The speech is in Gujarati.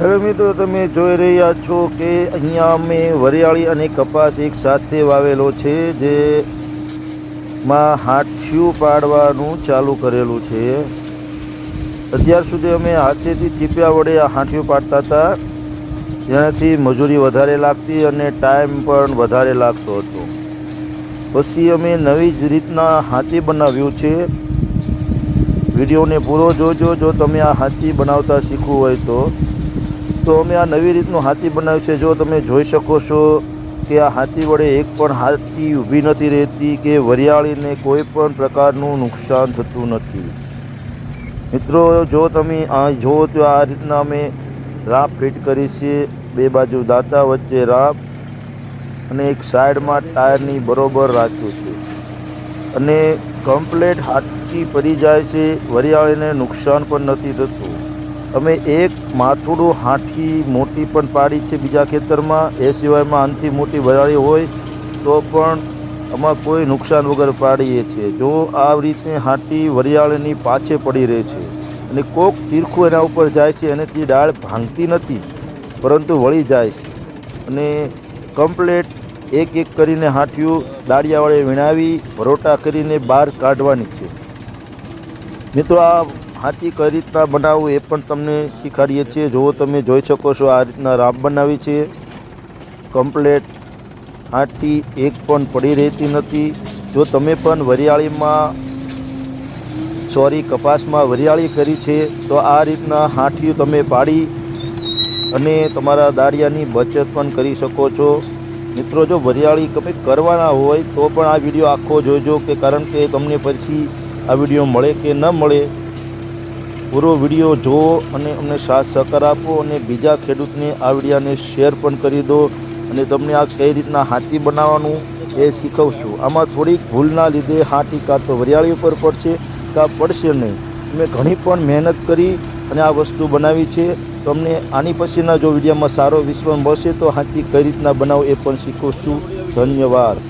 હવે મિત્રો તમે જોઈ રહ્યા છો કે અહીંયા અમે વરિયાળી અને કપાસ એક સાથે વાવેલો છે, જે માં હાથિયું પાડવાનું ચાલુ કરેલું છે. અત્યાર સુધી અમે હાથેથી ચીપિયા વડે આ હાથિયું પાડતા હતા. જેનાથી મજૂરી વધારે લાગતી અને ટાઈમ પણ વધારે લાગતો હતો. પછી અમે નવી જ રીતના હાથી બનાવ્યું છે. વિડીયોને પૂરો જોજો, જો તમે આ હાથી બનાવતા શીખવું હોય તો. તો અમે આ નવી રીતનું હાથી બનાવ્યું છે. જો તમે જોઈ શકો છો કે આ હાથી વડે એક પણ હાથી ઊભી નથી રહેતી કે વરિયાળીને કોઈ પણ પ્રકારનું નુકસાન થતું નથી. મિત્રો, જો તમે આ જુઓ તો આ રીતના અમે રાપ ફિટ કરી છે. બે બાજુ દાંતા વચ્ચે રાપ અને એક સાઈડમાં ટાયરની બરોબર રાખ્યું છે. અને કમ્પ્લેટ હાથી પડી જાય છે. વરિયાળીને નુકસાન પણ નથી થતું. અમે એક માથુડું હાથી મોટી પણ પાડી છે બીજા ખેતરમાં. એ સિવાયમાં આનથી મોટી વરિયાળી હોય તો પણ આમાં કોઈ નુકસાન વગર પાડીએ છીએ. જો આ રીતે હાથી વરિયાળની પાછે પડી રહે છે અને કોક તીરખું એના ઉપર જાય છે એનાથી ડાળ ભાંગતી નથી, પરંતુ વળી જાય છે. અને કમ્પ્લેટ એક એક કરીને હાંઠિયું દાળિયાવાળે વીણાવી પરોટા કરીને બહાર કાઢવાની છે. મિત્રો, આ હાથી કઈ રીતના બનાવવું એ પણ તમને શીખવાડીએ છીએ. જો તમે જોઈ શકો છો આ રીતના રાબ બનાવી છે. કમ્પ્લેટ હાથી એક પણ પડી રહેતી નથી. જો તમે પણ વરિયાળીમાં, સોરી, કપાસમાં વરિયાળી કરી છે, તો આ રીતના હાંઠિયું તમે પાડી અને તમારા દાળિયાની બચત પણ કરી શકો છો. મિત્રો, જો વરિયાળી તમે કરવાના હોય, તો પણ આ વીડિયો આખો જોજો કે કારણ કે તમને પછી આ વીડિયો મળે કે ન મળે. પૂરો વીડિયો જુઓ અને અમને સાથ સહકાર આપો અને બીજા ખેડૂતને આ વિડીયાને શેર પણ કરી દો અને તમને આ કઈ રીતના હાથી બનાવવાનું એ શીખવશું. આમાં થોડીક ભૂલના લીધે હાથી કાં તો વરિયાળી ઉપર પડશે કાં પડશે નહીં. મેં ઘણી પણ મહેનત કરી અને આ વસ્તુ બનાવી છે. તમને આની પછીના જો વિડીયોમાં સારો વિશ્વાસ મળશે તો હાથી કઈ રીતના બનાવો એ પણ શીખવશું. ધન્યવાદ.